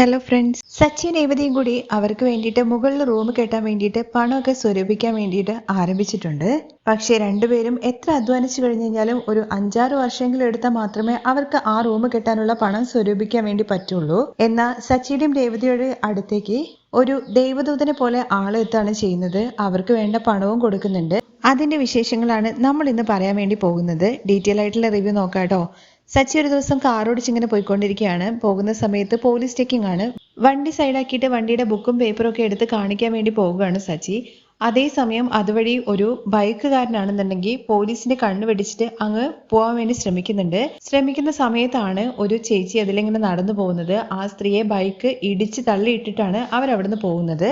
Hello friends Sachin രേവതിയും കൂടി അവർക്ക് വേണ്ടിയിട്ട് മുകളിൽ റൂം കെട്ടാൻ വേണ്ടിയിട്ട് പണമൊക്കെ സ്വരൂപിക്കാൻ വേണ്ടിയിട്ട് ആരംഭിച്ചിട്ടുണ്ട്. പക്ഷേ രണ്ടുപേരും എത്ര അധ്വാനിച്ചു കഴിഞ്ഞു കഴിഞ്ഞാലും ഒരു അഞ്ചാറ് വർഷമെങ്കിലും എടുത്താൽ മാത്രമേ അവർക്ക് ആ റൂം കെട്ടാനുള്ള പണം സ്വരൂപിക്കാൻ വേണ്ടി പറ്റുള്ളൂ. എന്നാൽ സച്ചിയുടെയും രേവതിയുടെ അടുത്തേക്ക് ഒരു ദൈവദൂതനെ പോലെ ആളെത്താണ് ചെയ്യുന്നത്. അവർക്ക് വേണ്ട പണവും കൊടുക്കുന്നുണ്ട്. അതിന്റെ വിശേഷങ്ങളാണ് നമ്മൾ ഇന്ന് പറയാൻ വേണ്ടി പോകുന്നത്. ഡീറ്റെയിൽ ആയിട്ടുള്ള റിവ്യൂ നോക്കാം കേട്ടോ. സച്ചി ഒരു ദിവസം കാറോടിച്ച് ഇങ്ങനെ പോയിക്കൊണ്ടിരിക്കുകയാണ്. പോകുന്ന സമയത്ത് പോലീസ് ചെക്കിംഗ് ആണ്. വണ്ടി സൈഡാക്കിയിട്ട് വണ്ടിയുടെ ബുക്കും പേപ്പറും ഒക്കെ എടുത്ത് കാണിക്കാൻ വേണ്ടി പോവുകയാണ് സച്ചി. അതേസമയം അതുവഴി ഒരു ബൈക്കുകാരനാണെന്നുണ്ടെങ്കിൽ പോലീസിന്റെ കണ്ണു വെടിച്ചിട്ട് അങ്ങ് പോകാൻ വേണ്ടി ശ്രമിക്കുന്നുണ്ട്. ശ്രമിക്കുന്ന സമയത്താണ് ഒരു ചേച്ചി അതിലിങ്ങനെ നടന്നു പോകുന്നത്. ആ സ്ത്രീയെ ബൈക്ക് ഇടിച്ച് തള്ളിയിട്ടിട്ടാണ് അവരവിടുന്ന് പോകുന്നത്.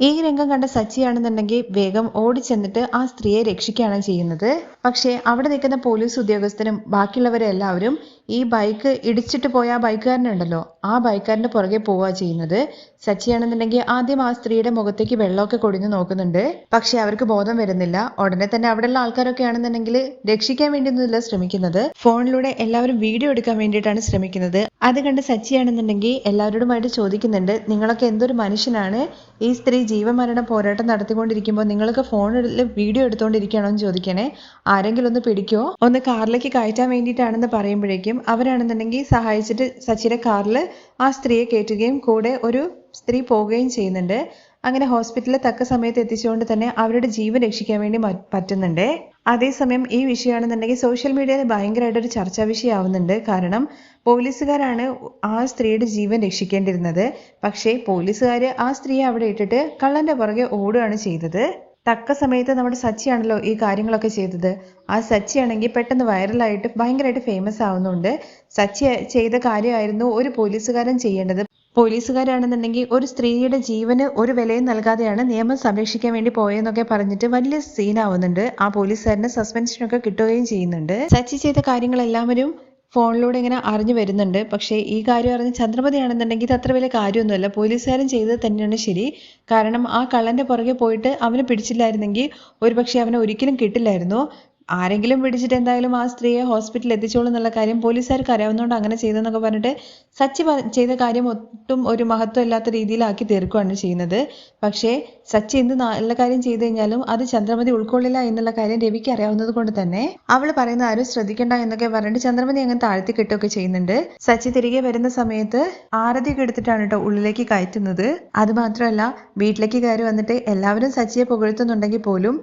ഈ രംഗം കണ്ട സച്ചിയാണെന്നുണ്ടെങ്കിൽ വേഗം ഓടിച്ചെന്നിട്ട് ആ സ്ത്രീയെ രക്ഷിക്കുകയാണ് ചെയ്യുന്നത്. പക്ഷേ അവിടെ നിൽക്കുന്ന പോലീസ് ഉദ്യോഗസ്ഥരും ബാക്കിയുള്ളവരെല്ലാവരും ഈ ബൈക്ക് ഇടിച്ചിട്ട് പോയ ആ ബൈക്കുകാരനുണ്ടല്ലോ ആ ബൈക്കുകാരന്റെ പുറകെ പോവുക ചെയ്യുന്നത് സച്ചിയാണെന്നുണ്ടെങ്കിൽ ആദ്യം ആ സ്ത്രീയുടെ മുഖത്തേക്ക് വെള്ളമൊക്കെ കൊടിഞ്ഞു നോക്കുന്നുണ്ട്. പക്ഷെ അവർക്ക് ബോധം വരുന്നില്ല. ഉടനെ തന്നെ അവിടെയുള്ള ആൾക്കാരൊക്കെ ആണെന്നുണ്ടെങ്കിൽ രക്ഷിക്കാൻ വേണ്ടിയൊന്നുമില്ല ശ്രമിക്കുന്നത്. ഫോണിലൂടെ എല്ലാവരും വീഡിയോ എടുക്കാൻ വേണ്ടിയിട്ടാണ് ശ്രമിക്കുന്നത്. അത് കണ്ട് സച്ചിയാണെന്നുണ്ടെങ്കിൽ എല്ലാവരോടുമായിട്ട് ചോദിക്കുന്നുണ്ട് നിങ്ങളൊക്കെ എന്തൊരു മനുഷ്യനാണ്? ഈ സ്ത്രീ ജീവമരണ പോരാട്ടം നടത്തിക്കൊണ്ടിരിക്കുമ്പോൾ നിങ്ങൾക്ക് ഫോണിൽ വീഡിയോ എടുത്തുകൊണ്ടിരിക്കുകയാണോ എന്ന് ചോദിക്കണേ. ആരെങ്കിലും ഒന്ന് പിടിക്കോ. ഒന്ന് കാറിലേക്ക് കയറ്റാൻ വേണ്ടിയിട്ടാണെന്ന് പറയുമ്പോഴേക്കും അവരാണെന്നുണ്ടെങ്കിൽ സഹായിച്ചിട്ട് സച്ചിയുടെ കാറിൽ ആ സ്ത്രീയെ കയറ്റുകയും കൂടെ ഒരു സ്ത്രീ പോവുകയും ചെയ്യുന്നുണ്ട്. അങ്ങനെ ഹോസ്പിറ്റലിൽ തക്ക സമയത്ത് എത്തിച്ചുകൊണ്ട് തന്നെ അവരുടെ ജീവൻ രക്ഷിക്കാൻ വേണ്ടി പറ്റുന്നുണ്ട്. അതേസമയം ഈ വിഷയമാണെന്നുണ്ടെങ്കിൽ സോഷ്യൽ മീഡിയയിൽ ഭയങ്കരമായിട്ട് ഒരു ചർച്ചാ വിഷയമാവുന്നുണ്ട്. കാരണം പോലീസുകാരാണ് ആ സ്ത്രീയുടെ ജീവൻ രക്ഷിക്കേണ്ടിരുന്നത് പക്ഷേ പോലീസുകാർ ആ സ്ത്രീയെ അവിടെ ഇട്ടിട്ട് കള്ളന്റെ പുറകെ ഓടുകയാണ് ചെയ്തത്. തക്ക സമയത്ത് നമ്മുടെ സച്ചിയാണല്ലോ ഈ കാര്യങ്ങളൊക്കെ ചെയ്തത്. ആ സച്ചിയാണെങ്കിൽ പെട്ടെന്ന് വൈറലായിട്ട് ഭയങ്കരമായിട്ട് ഫേമസ് ആവുന്നുണ്ട്. സച്ചി ചെയ്ത കാര്യമായിരുന്നു ഒരു പോലീസുകാരൻ ചെയ്യേണ്ടത്. പോലീസുകാരാണെന്നുണ്ടെങ്കിൽ ഒരു സ്ത്രീയുടെ ജീവന് ഒരു വിലയും നൽകാതെയാണ് നിയമം സംരക്ഷിക്കാൻ വേണ്ടി പോയെന്നൊക്കെ പറഞ്ഞിട്ട് വലിയ സീനാവുന്നുണ്ട് ആ പോലീസുകാരന് സസ്പെൻഷനൊക്കെ കിട്ടുകയും ചെയ്യുന്നുണ്ട്. സച്ചി ചെയ്ത കാര്യങ്ങളെല്ലാവരും ഫോണിലൂടെ ഇങ്ങനെ അറിഞ്ഞു വരുന്നുണ്ട്. പക്ഷേ ഈ കാര്യം അറിഞ്ഞ് ചന്ദ്രമതി ആണെന്നുണ്ടെങ്കിൽ ഇത് അത്ര വലിയ കാര്യമൊന്നുമല്ല. പോലീസുകാരൻ ചെയ്തത് തന്നെയാണ് ശരി. കാരണം ആ കള്ളന്റെ പുറകെ പോയിട്ട് അവനെ പിടിച്ചില്ലായിരുന്നെങ്കിൽ ഒരുപക്ഷെ അവനെ ഒരിക്കലും കിട്ടില്ലായിരുന്നു. ആരെങ്കിലും പിടിച്ചിട്ട് എന്തായാലും ആ സ്ത്രീയെ ഹോസ്പിറ്റലിൽ എത്തിച്ചോളൂ എന്നുള്ള കാര്യം പോലീസുകാർക്ക് അറിയാവുന്നതുകൊണ്ട് അങ്ങനെ ചെയ്തെന്നൊക്കെ പറഞ്ഞിട്ട് സച്ചി ചെയ്ത കാര്യം ഒട്ടും ഒരു മഹത്വം ഇല്ലാത്ത രീതിയിലാക്കി തീർക്കുകയാണ് ചെയ്യുന്നത്. പക്ഷേ സച്ചി എന്ത് നല്ല കാര്യം ചെയ്തു കഴിഞ്ഞാലും അത് ചന്ദ്രമതി ഉൾക്കൊള്ളില്ല എന്നുള്ള കാര്യം രവിക്ക് അറിയാവുന്നത് കൊണ്ട് തന്നെ അവൾ പറയുന്ന ആരും ശ്രദ്ധിക്കണ്ട എന്നൊക്കെ പറഞ്ഞിട്ട് ചന്ദ്രമതി അങ്ങനെ താഴ്ത്തി കെട്ടുകയൊക്കെ ചെയ്യുന്നുണ്ട്. സച്ചി തിരികെ വരുന്ന സമയത്ത് ആരതിയൊക്കെ എടുത്തിട്ടാണ് കേട്ടോ ഉള്ളിലേക്ക് കയറ്റുന്നത്. അത് മാത്രമല്ല വീട്ടിലേക്ക് കയറി വന്നിട്ട് എല്ലാവരും സച്ചിയെ പുകഴ്ത്തുന്നുണ്ടെങ്കിൽ പോലും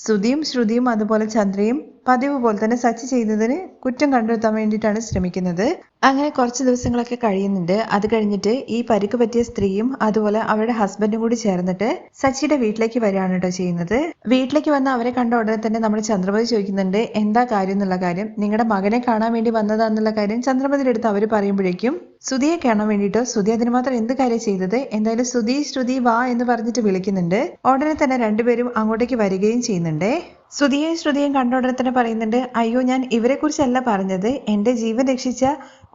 ശ്രുതിയും ശ്രുതിയും അതുപോലെ ചന്ദ്രയും പതിവ് പോലെ തന്നെ സച്ചി ചെയ്തതിന് കുറ്റം കണ്ടെത്താൻ വേണ്ടിയിട്ടാണ് ശ്രമിക്കുന്നത്. അങ്ങനെ കുറച്ച് ദിവസങ്ങളൊക്കെ കഴിയുന്നുണ്ട്. അത് കഴിഞ്ഞിട്ട് ഈ പരിക്ക് പറ്റിയ സ്ത്രീയും അതുപോലെ അവരുടെ ഹസ്ബൻഡും കൂടി ചേർന്നിട്ട് സച്ചിയുടെ വീട്ടിലേക്ക് വരികയാണ് കേട്ടോ ചെയ്യുന്നത്. വീട്ടിലേക്ക് വന്ന് അവരെ കണ്ട ഉടനെ തന്നെ നമ്മൾ ചന്ദ്രപതി ചോദിക്കുന്നുണ്ട് എന്താ കാര്യം എന്നുള്ള കാര്യം? നിങ്ങളുടെ മകനെ കാണാൻ വേണ്ടി വന്നതാന്നുള്ള കാര്യം? ചന്ദ്രപതിയുടെ അടുത്ത് അവർ പറയുമ്പോഴേക്കും സുധിയെ കാണാൻ വേണ്ടിയിട്ടോ സുധി അതിന് മാത്രം എന്ത് കാര്യം ചെയ്തത്? എന്തായാലും സുധി ശ്രുതി വാ എന്ന് പറഞ്ഞിട്ട് വിളിക്കുന്നുണ്ട്. ഉടനെ തന്നെ രണ്ടുപേരും അങ്ങോട്ടേക്ക് വരികയും ചെയ്യുന്നുണ്ട്. ശ്രുതിയും കണ്ട ഉടനെ തന്നെ പറയുന്നുണ്ട് അയ്യോ ഞാൻ ഇവരെ കുറിച്ചല്ല പറഞ്ഞത്. എന്റെ ജീവൻ രക്ഷിച്ച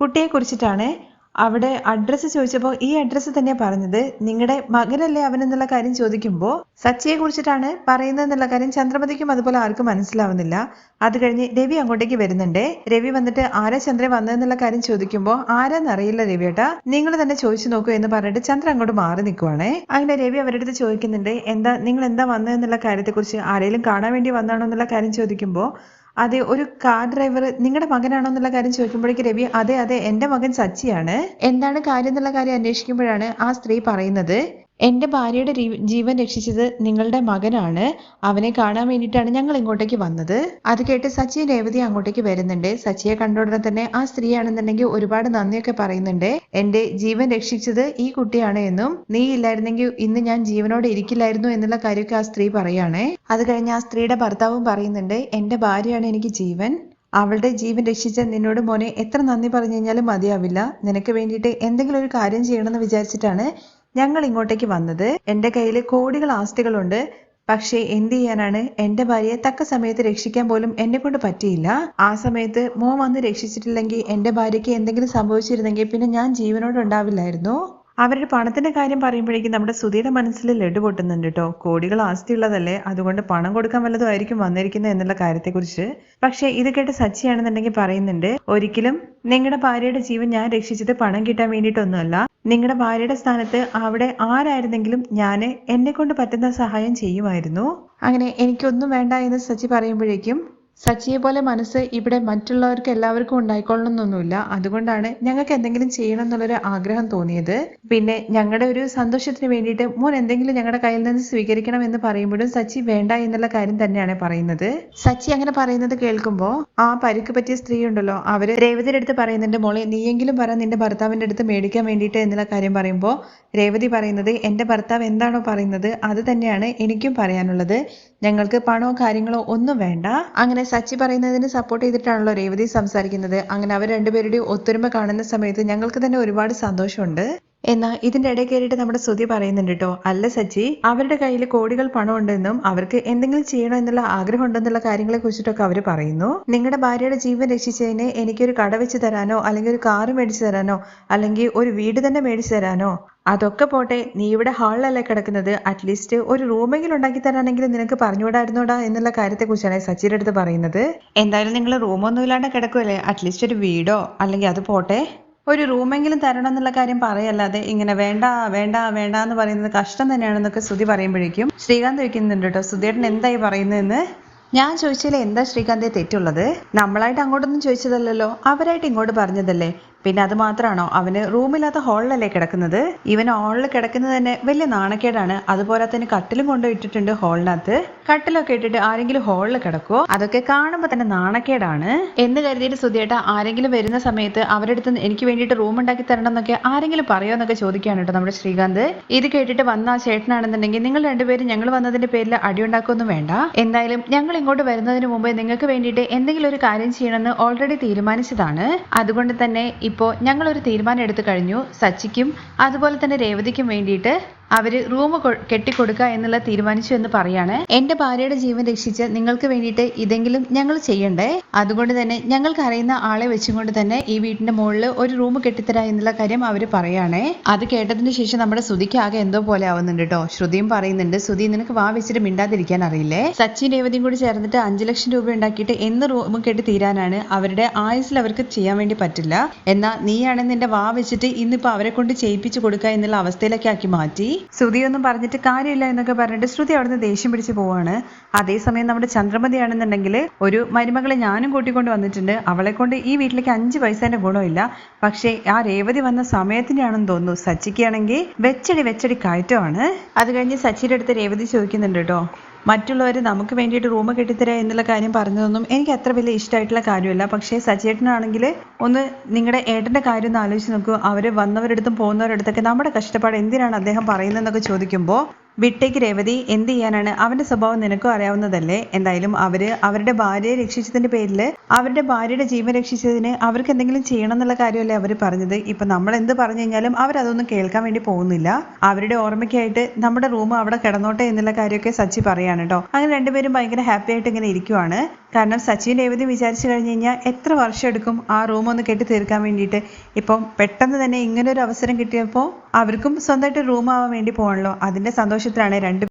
കുട്ടിയെ കുറിച്ചിട്ടാണ് അവിടെ അഡ്രസ്സ് ചോദിച്ചപ്പോൾ ഈ അഡ്രസ്സ് തന്നെയാണ് പറഞ്ഞത് നിങ്ങളുടെ മകനല്ലേ അവൻ എന്നുള്ള കാര്യം ചോദിക്കുമ്പോൾ സച്ചിയെ കുറിച്ചിട്ടാണ് പറയുന്നത് എന്നുള്ള കാര്യം ചന്ദ്രമതിക്കും അതുപോലെ ആർക്കും മനസ്സിലാവുന്നില്ല. അത് കഴിഞ്ഞ് രവി അങ്ങോട്ടേക്ക് വരുന്നുണ്ട്. രവി വന്നിട്ട് ആരാ ചന്ദ്രൻ വന്നതെന്നുള്ള കാര്യം ചോദിക്കുമ്പോൾ ആരാന്നറിയില്ല രവിയേട്ടാ. നിങ്ങൾ തന്നെ ചോദിച്ചു നോക്കൂ എന്ന് പറഞ്ഞിട്ട് ചന്ദ്രൻ അങ്ങോട്ട് മാറി നിൽക്കുവാണേ അങ്ങനെ രവി അവരുടെ അടുത്ത് ചോദിക്കുന്നുണ്ട് എന്താ നിങ്ങൾ എന്താ വന്നതെന്നുള്ള കാര്യത്തെക്കുറിച്ച് ആരെങ്കിലും കാണാൻ വേണ്ടി വന്നാണോ എന്നുള്ള കാര്യം ചോദിക്കുമ്പോൾ അതെ ഒരു കാർ ഡ്രൈവർ നിങ്ങളുടെ മകനാണോ എന്നുള്ള കാര്യം ചോദിക്കുമ്പോഴേക്ക് രവി അതെ അതെ എന്റെ മകൻ സച്ചിയാണ്. എന്താണ് കാര്യം എന്നുള്ള കാര്യം അന്വേഷിക്കുമ്പോഴാണ് ആ സ്ത്രീ പറയുന്നത്. എന്റെ ഭാര്യയുടെ ജീവൻ രക്ഷിച്ചത് നിങ്ങളുടെ മകനാണ്. അവനെ കാണാൻ വേണ്ടിയിട്ടാണ് ഞങ്ങൾ ഇങ്ങോട്ടേക്ക് വന്നത്. അത് കേട്ട് സച്ചി രേവതി അങ്ങോട്ടേക്ക് വരുന്നുണ്ട്. സച്ചിയെ കണ്ട ഉടനെ തന്നെ ആ സ്ത്രീയാണെന്നുണ്ടെങ്കിൽ ഒരുപാട് നന്ദിയൊക്കെ പറയുന്നുണ്ട്. എന്റെ ജീവൻ രക്ഷിച്ചത് ഈ കുട്ടിയാണ് എന്നും നീ ഇല്ലായിരുന്നെങ്കിൽ ഇന്ന് ഞാൻ ജീവനോടെ ഇരിക്കില്ലായിരുന്നു എന്നുള്ള കാര്യമൊക്കെ ആ സ്ത്രീ പറയുകയാണേ അത് കഴിഞ്ഞ് ആ സ്ത്രീയുടെ ഭർത്താവും പറയുന്നുണ്ട് എന്റെ ഭാര്യയാണ് എനിക്ക് ജീവൻ. അവളുടെ ജീവൻ രക്ഷിച്ച നിന്നോട് മോനെ എത്ര നന്ദി പറഞ്ഞു കഴിഞ്ഞാലും മതിയാവില്ല. നിനക്ക് വേണ്ടിയിട്ട് എന്തെങ്കിലും ഒരു കാര്യം ചെയ്യണമെന്ന് വിചാരിച്ചിട്ടാണ് ഞങ്ങൾ ഇങ്ങോട്ടേക്ക് വന്നത് എന്റെ കയ്യിൽ കോടികൾ ആസ്തികളുണ്ട്. പക്ഷേ എന്ത് ചെയ്യാനാണ്? എന്റെ ഭാര്യയെ തക്ക സമയത്ത് രക്ഷിക്കാൻ പോലും എന്നെ കൊണ്ട് പറ്റിയില്ല. ആ സമയത്ത് മോൻ വന്ന് രക്ഷിച്ചിട്ടില്ലെങ്കിൽ എന്റെ ഭാര്യയ്ക്ക് എന്തെങ്കിലും സംഭവിച്ചിരുന്നെങ്കിൽ പിന്നെ ഞാൻ ജീവനോട് ഉണ്ടാവില്ലായിരുന്നു. അവരുടെ പണത്തിന്റെ കാര്യം പറയുമ്പോഴേക്കും നമ്മുടെ സുധിയുടെ മനസ്സിൽ ലഡു പൊട്ടുന്നുണ്ട് കേട്ടോ കോടികൾ ആസ്തിയുള്ളതല്ലേ? അതുകൊണ്ട് പണം കൊടുക്കാൻ വല്ലതും ആയിരിക്കും വന്നിരിക്കുന്നത് എന്നുള്ള കാര്യത്തെക്കുറിച്ച്. പക്ഷേ ഇത് കേട്ട് സച്ചിയാണെന്നുണ്ടെങ്കിൽ പറയുന്നുണ്ട് ഒരിക്കലും നിങ്ങളുടെ ഭാര്യയുടെ ജീവൻ ഞാൻ രക്ഷിച്ചത് പണം കിട്ടാൻ വേണ്ടിയിട്ടൊന്നുമല്ല. നിങ്ങളുടെ ഭാര്യയുടെ സ്ഥാനത്ത് അവിടെ ആരായിരുന്നെങ്കിലും ഞാൻ എന്നെ കൊണ്ട് പറ്റുന്ന സഹായം ചെയ്യുമായിരുന്നു. അങ്ങനെ എനിക്കൊന്നും വേണ്ട എന്ന് സച്ചി പറയുമ്പോഴേക്കും സച്ചിയെ പോലെ മനസ്സ് ഇവിടെ മറ്റുള്ളവർക്ക് എല്ലാവർക്കും ഉണ്ടായിക്കൊള്ളണമെന്നൊന്നുമില്ല. അതുകൊണ്ടാണ് ഞങ്ങൾക്ക് എന്തെങ്കിലും ചെയ്യണം എന്നുള്ളൊരു ആഗ്രഹം തോന്നിയത്. പിന്നെ ഞങ്ങളുടെ ഒരു സന്തോഷത്തിന് വേണ്ടിയിട്ട് മോൻ എന്തെങ്കിലും ഞങ്ങളുടെ കയ്യിൽ നിന്ന് സ്വീകരിക്കണം എന്ന് പറയുമ്പോഴും സച്ചി വേണ്ട എന്നുള്ള കാര്യം തന്നെയാണ് പറയുന്നത്. സച്ചി അങ്ങനെ പറയുന്നത് കേൾക്കുമ്പോൾ ആ പരിക്ക് പറ്റിയ സ്ത്രീ ഉണ്ടല്ലോ അവർ രേവതിയുടെ അടുത്ത് പറയുന്നുണ്ട് മോളെ നീയെങ്കിലും പറ നിന്റെ ഭർത്താവിന്റെ അടുത്ത് മേടിക്കാൻ വേണ്ടിയിട്ട് എന്നുള്ള കാര്യം പറയുമ്പോൾ രേവതി പറയുന്നത് എന്റെ ഭർത്താവ് എന്താണോ പറയുന്നത് അത് തന്നെയാണ് എനിക്കും പറയാനുള്ളത്. ഞങ്ങൾക്ക് പണോ കാര്യങ്ങളോ ഒന്നും വേണ്ട. അങ്ങനെ സച്ചി പറയുന്നതിന് സപ്പോർട്ട് ചെയ്തിട്ടാണല്ലോ രേവതി സംസാരിക്കുന്നത്. അങ്ങനെ അവർ രണ്ടുപേരുടെയും ഒത്തൊരുമ കാണുന്ന സമയത്ത് ഞങ്ങൾക്ക് തന്നെ ഒരുപാട് സന്തോഷമുണ്ട്. എന്നാൽ ഇതിന്റെ ഇടയിൽ കയറിയിട്ട് നമ്മുടെ ശ്രുതി പറയുന്നുണ്ട് കേട്ടോ അല്ല സച്ചി അവരുടെ കയ്യിൽ കോടികൾ പണം ഉണ്ടെന്നും അവർക്ക് എന്തെങ്കിലും ചെയ്യണം എന്നുള്ള ആഗ്രഹം ഉണ്ടെന്നുള്ള കാര്യങ്ങളെ കുറിച്ചിട്ടൊക്കെ അവർ പറയുന്നു. നിങ്ങളുടെ ഭാര്യയുടെ ജീവൻ രക്ഷിച്ചതിന് എനിക്കൊരു കട വെച്ച് തരാനോ അല്ലെങ്കിൽ ഒരു കാറ് മേടിച്ചു തരാനോ അല്ലെങ്കിൽ ഒരു വീട് തന്നെ മേടിച്ചു തരാനോ? അതൊക്കെ പോട്ടെ നീ ഇവിടെ ഹാളിലല്ലേ കിടക്കുന്നത്. അറ്റ്ലീസ്റ്റ് ഒരു റൂമെങ്കിലും ഉണ്ടാക്കി തരാനെങ്കിലും നിനക്ക് പറഞ്ഞുകൂടായിരുന്നോടാ എന്നുള്ള കാര്യത്തെക്കുറിച്ചാണ് സച്ചിയുടെ അടുത്ത് പറയുന്നത്. എന്തായാലും നിങ്ങൾ റൂമൊന്നും ഇല്ലാണ്ട് കിടക്കുമല്ലേ അറ്റ്ലീസ്റ്റ് ഒരു വീടോ? അല്ലെങ്കിൽ അത് പോട്ടെ. ഒരു റൂമെങ്കിലും തരണം എന്നുള്ള കാര്യം പറയല്ലാതെ ഇങ്ങനെ വേണ്ട വേണ്ട വേണ്ട എന്ന് പറയുന്നത് കഷ്ടം തന്നെയാണെന്നൊക്കെ ശ്രുതി പറയുമ്പോഴേക്കും ശ്രീകാന്ത് ചോദിക്കുന്നുണ്ട് കേട്ടോ. ശ്രുതിയേട്ടൻ എന്തായി പറയുന്നതെന്ന്? ഞാൻ ചോദിച്ചതിൽ എന്താ ശ്രീകാന്തേ തെറ്റുള്ളത്? നമ്മളായിട്ട് അങ്ങോട്ടൊന്നും ചോദിച്ചതല്ലല്ലോ. അവരായിട്ട് ഇങ്ങോട്ട് പറഞ്ഞതല്ലേ? പിന്നെ അത് മാത്രമാണോ അവന് റൂമില്ലാത്ത ഹാളിലല്ലേ കിടക്കുന്നത്? ഇവൻ ഹാളിൽ കിടക്കുന്നത് തന്നെ വലിയ നാണക്കേടാണ്. അതുപോലെ തന്നെ കട്ടിലും കൊണ്ടുപോയിട്ടിട്ടുണ്ട് ഹാളിനകത്ത്. കട്ടിലൊക്കെ ഇട്ടിട്ട് ആരെങ്കിലും ഹാളിൽ കിടക്കുമോ അതൊക്കെ കാണുമ്പോൾ തന്നെ നാണക്കേടാണ്. എന്ന് കരുതിയിട്ട് സുധിയേട്ട ആരെങ്കിലും വരുന്ന സമയത്ത് അവരുടെ അടുത്ത് എനിക്ക് വേണ്ടിയിട്ട് റൂം ഉണ്ടാക്കി തരണം എന്നൊക്കെ ആരെങ്കിലും പറയോ എന്നൊക്കെ ചോദിക്കുകയാണ് കേട്ടോ നമ്മുടെ ശ്രീകാന്ത്. ഇത് കേട്ടിട്ട് വന്ന ചേട്ടനാണെന്നുണ്ടെങ്കിൽ നിങ്ങൾ രണ്ടുപേരും ഞങ്ങൾ വന്നതിന്റെ പേരിൽ അടിയുണ്ടാക്കൊന്നും വേണ്ട. എന്തായാലും ഞങ്ങൾ ഇങ്ങോട്ട് വരുന്നതിന് മുമ്പ് നിങ്ങൾക്ക് വേണ്ടിയിട്ട് എന്തെങ്കിലും ഒരു കാര്യം ചെയ്യണമെന്ന് ഓൾറെഡി തീരുമാനിച്ചതാണ്. അതുകൊണ്ട് തന്നെ ഇപ്പോൾ ഞങ്ങൾ ഒരു തീരുമാനം എടുത്തു കഴിഞ്ഞു. സച്ചിക്കും അതുപോലെ തന്നെ രേവതിക്കും വേണ്ടിയിട്ട് അവർ റൂം കെട്ടിക്കൊടുക്കുക എന്നുള്ള തീരുമാനിച്ചു എന്ന് പറയാണ്. എന്റെ ഭാര്യയുടെ ജീവൻ രക്ഷിച്ച് നിങ്ങൾക്ക് വേണ്ടിയിട്ട് ഇതെങ്കിലും ഞങ്ങൾ ചെയ്യണ്ടേ? അതുകൊണ്ട് തന്നെ ഞങ്ങൾക്ക് അറിയുന്ന ആളെ വെച്ചുകൊണ്ട് തന്നെ ഈ വീടിന്റെ മുകളിൽ ഒരു റൂം കെട്ടിത്തരാ എന്നുള്ള കാര്യം അവർ പറയാണേ. അത് കേട്ടതിന് ശേഷം നമ്മുടെ ശ്രുതിക്ക് ആകെ എന്തോ പോലെ ആവുന്നുണ്ട് കേട്ടോ. ശ്രുതിയും പറയുന്നുണ്ട് ശ്രുതി നിനക്ക് വാ വെച്ചിട്ട് മിണ്ടാതിരിക്കാൻ അറിയില്ലേ? സച്ചിൻ രേവതിയും കൂടി ചേർന്നിട്ട് അഞ്ചു ലക്ഷം രൂപ ഉണ്ടാക്കിയിട്ട് എന്ന് റൂം കെട്ടി തീരാനാണ് അവരുടെ ആയുസിൽ അവർക്ക് ചെയ്യാൻ വേണ്ടി പറ്റില്ല. എന്നാൽ നീയാണ് നിന്റെ വാ വെച്ചിട്ട് ഇന്നിപ്പോ അവരെ കൊണ്ട് ചെയ്യിപ്പിച്ചു കൊടുക്കുക എന്നുള്ള അവസ്ഥയിലൊക്കെ ആക്കി മാറ്റി. ശ്രുതിയൊന്നും പറഞ്ഞിട്ട് കാര്യമില്ല എന്നൊക്കെ പറഞ്ഞിട്ട് ശ്രുതി അവിടുന്ന് ദേഷ്യം പിടിച്ച് പോവാണ്. അതേസമയം നമ്മുടെ ചന്ദ്രമതി ആണെന്നുണ്ടെങ്കിൽ ഒരു മരുമകളെ ഞാനും കൂട്ടിക്കൊണ്ട് വന്നിട്ടുണ്ട്. അവളെ കൊണ്ട് ഈ വീട്ടിലേക്ക് അഞ്ച് പൈസേന്റെ ഗുണമില്ല. പക്ഷേ ആ രേവതി വന്ന സമയത്തിനാണെന്ന് തോന്നുന്നു. സച്ചിക്കാണെങ്കിൽ വെച്ചടി വെച്ചടി കയറ്റമാണ്. അത് കഴിഞ്ഞ് സച്ചിയുടെ അടുത്ത് രേവതി ചോദിക്കുന്നുണ്ട് കേട്ടോ. മറ്റുള്ളവർ നമുക്ക് വേണ്ടിയിട്ട് റൂം കെട്ടിത്തരാ എന്നുള്ള കാര്യം പറഞ്ഞതൊന്നും എനിക്ക് അത്ര വലിയ ഇഷ്ടമായിട്ടുള്ള കാര്യമല്ല. പക്ഷേ സച്ചേട്ടനാണെങ്കിൽ ഒന്ന് നിങ്ങളുടെ ഏട്ടന്റെ കാര്യം ഒന്ന് ആലോചിച്ച് നോക്കൂ. അവർ വന്നവരടുത്തും പോകുന്നവരടുത്തൊക്കെ നമ്മുടെ കഷ്ടപ്പാട് എന്തിനാണ് അദ്ദേഹം പറയുന്നതെന്നൊക്കെ ചോദിക്കുമ്പോൾ വിട്ടേക്ക് രേവതി എന്ത് ചെയ്യാനാണ്? അവന്റെ സ്വഭാവം നിനക്കും അറിയാവുന്നതല്ലേ? എന്തായാലും അവർ അവരുടെ ഭാര്യയെ രക്ഷിച്ചതിന്റെ പേരിൽ അവരുടെ ഭാര്യയുടെ ജീവൻ രക്ഷിച്ചതിന് അവർക്ക് എന്തെങ്കിലും ചെയ്യണം എന്നുള്ള കാര്യമല്ലേ അവർ പറഞ്ഞത്? ഇപ്പൊ നമ്മൾ എന്ത് പറഞ്ഞു കഴിഞ്ഞാലും അവരതൊന്നും കേൾക്കാൻ വേണ്ടി പോകുന്നില്ല. അവരുടെ ഓർമ്മയ്ക്കായിട്ട് നമ്മുടെ റൂം അവിടെ കിടന്നോട്ടെ എന്നുള്ള കാര്യമൊക്കെ സച്ചി പറയാണ് കേട്ടോ അങ്ങനെ രണ്ടുപേരും ഭയങ്കര ഹാപ്പി ആയിട്ട് ഇങ്ങനെ ഇരിക്കുവാണ്. കാരണം സച്ചിൻ രേവതി വിചാരിച്ചു കഴിഞ്ഞ് കഴിഞ്ഞാൽ എത്ര വർഷം എടുക്കും ആ റൂം ഒന്ന് കെട്ടി തീർക്കാൻ വേണ്ടിയിട്ട്. ഇപ്പം പെട്ടെന്ന് തന്നെ ഇങ്ങനൊരു അവസരം കിട്ടിയപ്പോൾ അവർക്കും സ്വന്തമായിട്ട് റൂം ആവാൻ വേണ്ടി പോകണല്ലോ അതിന്റെ സന്തോഷത്തിലാണ് രണ്ട്